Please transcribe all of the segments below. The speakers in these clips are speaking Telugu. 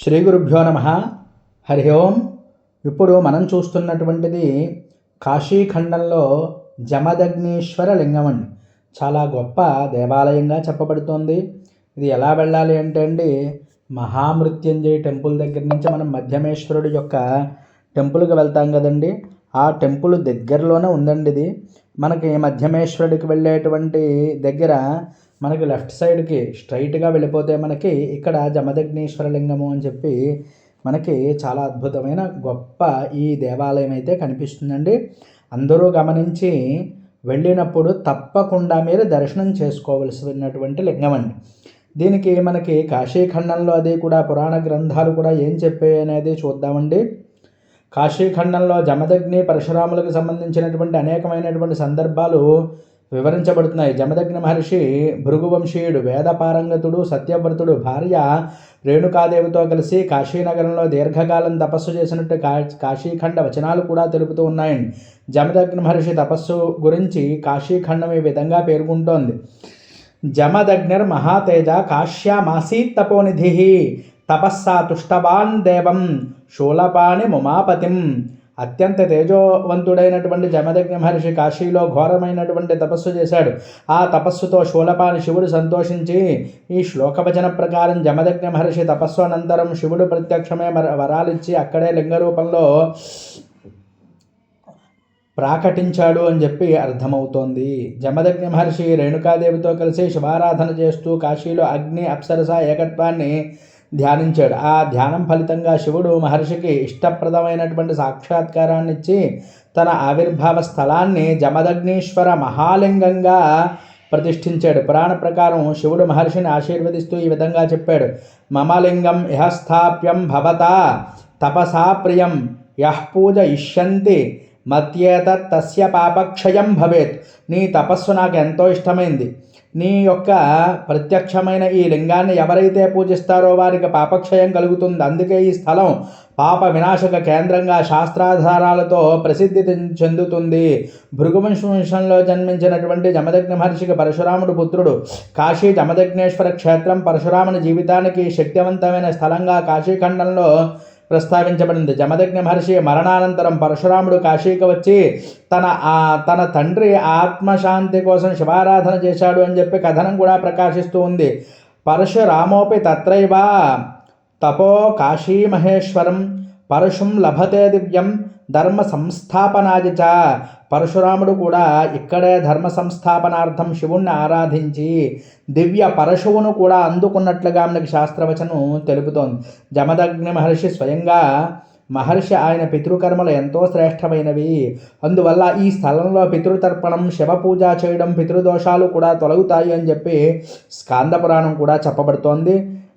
శ్రీ గురుభ్యో నమ. హరి ఓం. ఇప్పుడు మనం చూస్తున్నటువంటిది కాశీఖండంలో జమదగ్నీశ్వర లింగం అండి. చాలా గొప్ప దేవాలయంగా చెప్పబడుతోంది. ఇది ఎలా వెళ్ళాలి అంటే అండి మహామృత్యుంజయ టెంపుల్ దగ్గర నుంచి మనం మధ్యమేశ్వరుడి యొక్క టెంపుల్కి వెళ్తాం కదండి. ఆ టెంపుల్ దగ్గరలోనే ఉందండి ఇది. మనకి మధ్యమేశ్వరుడికి వెళ్ళేటువంటి దగ్గర మనకి లెఫ్ట్ సైడ్కి స్ట్రైట్గా వెళ్ళిపోతే మనకి ఇక్కడ జమదగ్నేశ్వర లింగము అని చెప్పి మనకి చాలా అద్భుతమైన గొప్ప ఈ దేవాలయం అయితే కనిపిస్తుందండి. అందరూ గమనించి వెళ్ళినప్పుడు తప్పకుండా మీరు దర్శనం చేసుకోవలసినటువంటి లింగం అండి. దీనికి మనకి కాశీఖండంలో అది కూడా పురాణ గ్రంథాలు కూడా ఏం చెప్పాయి అనేది చూద్దామండి. కాశీఖండంలో జమదగ్ని పరశురాములకు సంబంధించినటువంటి అనేకమైనటువంటి సందర్భాలు వివరించబడుతున్నాయి. జమదగ్ని మహర్షి భృగువంశీయుడు వేదపారంగతుడు సత్యవ్రతుడు భార్య రేణుకాదేవితో కలిసి కాశీనగరంలో దీర్ఘకాలం తపస్సు చేసినట్టు కా కాశీఖండ వచనాలు కూడా తెలుపుతూ ఉన్నాయండి జమదగ్ని మహర్షి తపస్సు గురించి కాశీఖండం ఈ విధంగా పేర్కొంటోంది. జమదగ్నిర్ మహాతేజ కాశ్యామాసీత్ తపోనిధి తపస్సా తుష్టవాన్ దేవం శూలపాణి ముమాపతిం అత్యంత తేజోవంతుడైనటువంటి జమదగ్ని మహర్షి కాశీలో ఘోరమైనటువంటి తపస్సు చేశాడు. ఆ తపస్సుతో శూలపాని శివుడు సంతోషించి ఈ శ్లోకవచన ప్రకారం జమదగ్ని మహర్షి తపస్సు అనంతరం శివుడు ప్రత్యక్షమే వరాలిచ్చి అక్కడే లింగ రూపంలో ప్రాకటించాడు అని చెప్పి అర్థమవుతోంది. జమదగ్ని మహర్షి రేణుకాదేవితో కలిసి శివారాధన చేస్తూ కాశీలో అగ్ని అప్సరస ఏకత్వాన్ని ధ్యానించాడు. ఆ ధ్యానం ఫలితంగా శివుడు మహర్షికి ఇష్టప్రదమైనటువంటి సాక్షాత్కారాన్ని ఇచ్చి తన ఆవిర్భావ స్థలాన్ని జమదగ్నీశ్వర మహాలింగంగా ప్రతిష్ఠించాడు. పురాణ ప్రకారం శివుడు మహర్షిని ఆశీర్వదిస్తూ ఈ విధంగా చెప్పాడు. మమలింగం ఇహస్థాప్యం భవత తపసా ప్రియం యః పూజ ఇష్యంతి మత్యేత తస్య పాపక్షయం భవేత్. నీ తపస్సు నాకు ఎంతో ఇష్టమైంది. నీ యొక్క ప్రత్యక్షమైన ఈ లింగాన్ని ఎవరైతే పూజిస్తారో వారికి పాపక్షయం కలుగుతుంది. అందుకే ఈ స్థలం పాప వినాశక కేంద్రంగా శాస్త్రాధారాలతో ప్రసిద్ధి చెందుతుంది. భృగువంశంలో జన్మించినటువంటి జమదగ్ని మహర్షికి పరశురాముడు పుత్రుడు కాశీ జమదగ్నేశ్వర క్షేత్రం పరశురాముని జీవితానికి శక్తివంతమైన స్థలంగా కాశీఖండంలో ప్రస్తావించబడింది. జమదగ్ని మహర్షి మరణానంతరం పరశురాముడు కాశీకి వచ్చి తన ఆ తన తండ్రి ఆత్మశాంతి కోసం శివారాధన చేశాడు అని చెప్పి కథనం కూడా ప్రకాశిస్తూ ఉంది. పరశురామోపి తత్రైవ తపో కాశీమహేశ్వరం పరశుం లభతే దివ్యం ధర్మ సంస్థాపనాది చ పరశురాముడు కూడా ఇక్కడే ధర్మ సంస్థాపనార్థం శివుణ్ణి ఆరాధించి దివ్య పరశువును కూడా అందుకున్నట్లుగా మనకి శాస్త్రవచనం తెలుపుతోంది. జమదగ్ని మహర్షి స్వయంగా మహర్షి ఆయన పితృకర్మలు ఎంతో శ్రేష్టమైనవి. అందువల్ల ఈ స్థలంలో పితృతర్పణం శివపూజ చేయడం పితృదోషాలు కూడా తొలగుతాయి అని చెప్పి స్కాంద పురాణం కూడా చెప్పబడుతోంది.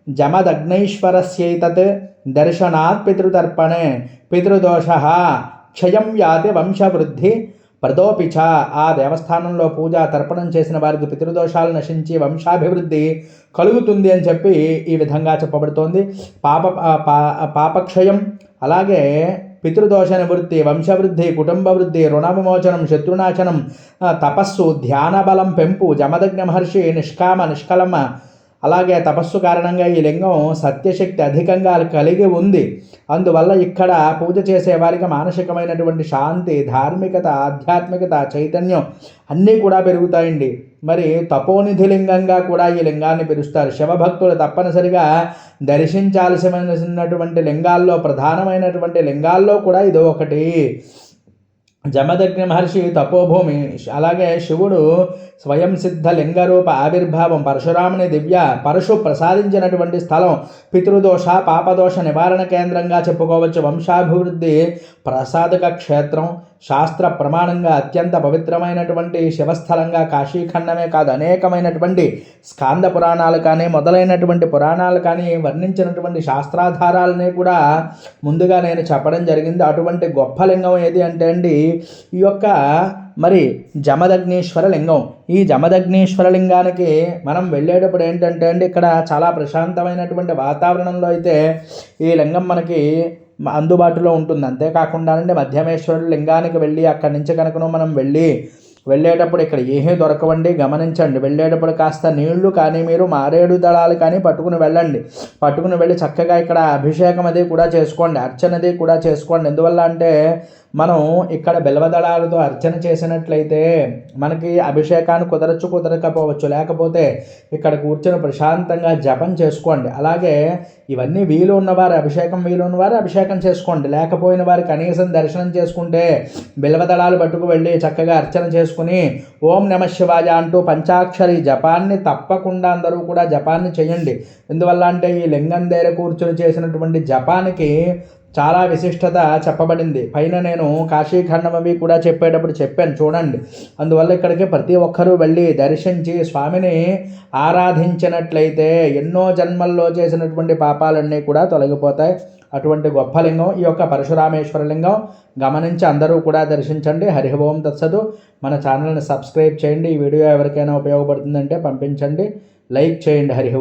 జమదగ్నైశ్వరస్యైతత్ దర్శనాత్ పితృతర్పణే పితృదోష క్షయం యాతి వంశవృద్ధి. ప్రదోపిచ ఆ దేవస్థానంలో పూజ తర్పణం చేసిన వారికి పితృదోషాలు నశించి వంశాభివృద్ధి కలుగుతుంది అని చెప్పి ఈ విధంగా చెప్పబడుతోంది. పాప పాపక్షయం అలాగే పితృదోష నివృత్తి వంశవృద్ధి కుటుంబ వృద్ధి రుణ విమోచనం శత్రునాశనం తపస్సు ధ్యాన బలం పెంపు జమదగ్న మహర్షి నిష్కామ నిష్కలమ అలాగే తపస్సు కారణంగా ఈ లింగం సత్యశక్తి అధికంగా కలిగి ఉంది. అందువల్ల ఇక్కడ పూజ చేసే వారికి మానసికమైనటువంటి శాంతి ధార్మికత ఆధ్యాత్మికత చైతన్యం అన్నీ కూడా పెరుగుతాయండి. మరి తపోనిధి లింగంగా కూడా ఈ లింగాన్ని పిలుస్తారు. శివభక్తులు తప్పనిసరిగా దర్శించాల్సినటువంటి లింగాల్లో ప్రధానమైనటువంటి లింగాల్లో కూడా ఇది ఒకటి. జమదగ్ని మహర్షి తపోభూమి. అలాగే శివుడు స్వయం సిద్ధ లింగరూప ఆవిర్భావం పరశురాముని దివ్య పరశు ప్రసాదించినటువంటి స్థలం పితృదోష పాపదోష నివారణ కేంద్రంగా చెప్పుకోవచ్చు వంశాభివృద్ధి ప్రసాదక క్షేత్రం. శాస్త్ర ప్రమాణంగా అత్యంత పవిత్రమైనటువంటి శివస్థలంగా కాశీఖండమే కాదు అనేకమైనటువంటి స్కాంద పురాణాలు కానీ మొదలైనటువంటి పురాణాలు కానీ వర్ణించినటువంటి శాస్త్రాధారాలని కూడా ముందుగా నేను చెప్పడం జరిగింది. అటువంటి గొప్ప లింగం ఏది అంటే అండి ఈ యొక్క మరి జమదగ్నీశ్వర లింగం. ఈ జమదగ్నీశ్వర లింగానికి మనం వెళ్ళేటప్పుడు ఏంటంటే అండి ఇక్కడ చాలా ప్రశాంతమైనటువంటి వాతావరణంలో అయితే ఈ లింగం మనకి అందుబాటులో ఉంటుంది. అంతేకాకుండా అండి మధ్యమేశ్వరుడు లింగానికి వెళ్ళి అక్కడి నుంచి కనుకను మనం వెళ్ళి వెళ్ళేటప్పుడు ఇక్కడ ఏమీ దొరకవండి. గమనించండి. వెళ్ళేటప్పుడు కాస్త నీళ్ళు కానీ మీరు మారేడు దళాలు కానీ పట్టుకుని వెళ్ళండి. పట్టుకుని వెళ్ళి చక్కగా ఇక్కడ అభిషేకం అది కూడా చేసుకోండి. అర్చనది కూడా చేసుకోండి. ఎందువల్ల అంటే మనం ఇక్కడ బిల్వదళాలతో అర్చన చేసినట్లయితే మనకి అభిషేకాన్ని కుదరచ్చు కుదరకపోవచ్చు. లేకపోతే ఇక్కడ కూర్చొని ప్రశాంతంగా జపం చేసుకోండి. అలాగే ఇవన్నీ వీలు ఉన్నవారు అభిషేకం వీలు ఉన్నవారు అభిషేకం చేసుకోండి. లేకపోయిన వారు కనీసం దర్శనం చేసుకుంటే బిల్వదళాలు పట్టుకు వెళ్ళి చక్కగా అర్చన చేసుకుని ఓం నమ శివాయ అంటూ పంచాక్షరి జపాన్ని తప్పకుండా అందరూ కూడా జపాన్ని చేయండి. ఎందువల్ల అంటే ఈ లింగం దగ్గర కూర్చొని చేసినటువంటి జపానికి చాలా విశిష్టత చెప్పబడింది. పైన నేను కాశీఖండం అవి కూడా చెప్పేటప్పుడు చెప్పాను. చూడండి. అందువల్ల ఇక్కడికి ప్రతి ఒక్కరూ వెళ్ళి దర్శించి స్వామిని ఆరాధించినట్లయితే ఎన్నో జన్మల్లో చేసినటువంటి పాపాలన్నీ కూడా తొలగిపోతాయి. అటువంటి గొప్ప లింగం ఈ యొక్క పరశురామేశ్వర లింగం గమనించి అందరూ కూడా దర్శించండి. హరిహోం తత్సదు. మన ఛానల్ని సబ్స్క్రైబ్ చేయండి. ఈ వీడియో ఎవరికైనా ఉపయోగపడుతుందంటే పంపించండి. లైక్ చేయండి. హరిహోం